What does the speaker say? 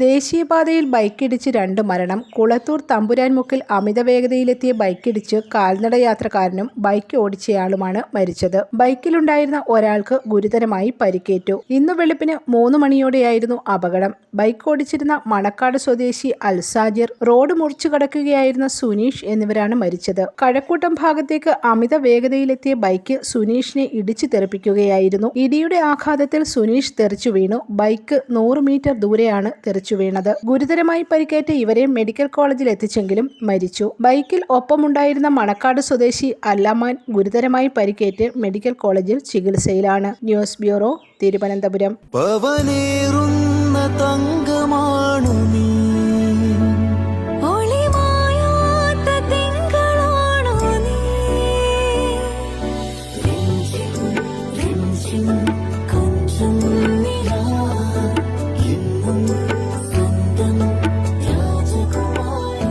ദേശീയപാതയിൽ ബൈക്കിടിച്ച് രണ്ട് മരണം. കുളത്തൂർ തമ്പുരാൻമുക്കിൽ അമിത വേഗതയിലെത്തിയ ബൈക്കിടിച്ച് കാൽനട യാത്രക്കാരനും ബൈക്ക് ഓടിച്ചയാളുമാണ് മരിച്ചത്. ബൈക്കിലുണ്ടായിരുന്ന ഒരാൾക്ക് ഗുരുതരമായി പരിക്കേറ്റു. ഇന്ന് വെളുപ്പിന് മൂന്ന് മണിയോടെയായിരുന്നു അപകടം. ബൈക്ക് ഓടിച്ചിരുന്ന മണക്കാട് സ്വദേശി അൽസാജിർ റോഡ് മുറിച്ചു കടക്കുകയായിരുന്ന സുനീഷ് എന്നിവരാണ് മരിച്ചത്. കഴക്കൂട്ടം ഭാഗത്തേക്ക് അമിത വേഗതയിലെത്തിയ ബൈക്ക് സുനീഷിനെ ഇടിച്ചു തെറിപ്പിക്കുകയായിരുന്നു. ഇടിയുടെ ആഘാതത്തിൽ സുനീഷ് തെറിച്ചു വീണു. ബൈക്ക് നൂറ് മീറ്റർ ദൂരെയാണ് തെറിച്ചു വീണത്. ഗുരുതരമായി പരിക്കേറ്റ ഇവരെ മെഡിക്കൽ കോളേജിൽ എത്തിച്ചെങ്കിലും മരിച്ചു. ബൈക്കിൽ ഒപ്പമുണ്ടായിരുന്ന മണക്കാട് സ്വദേശി അല്ലാമാൻ ഗുരുതരമായി പരിക്കേറ്റ് മെഡിക്കൽ കോളേജിൽ ചികിത്സയിലാണ്. News bureau Thiruvananthapuram. പവനേറുന്ന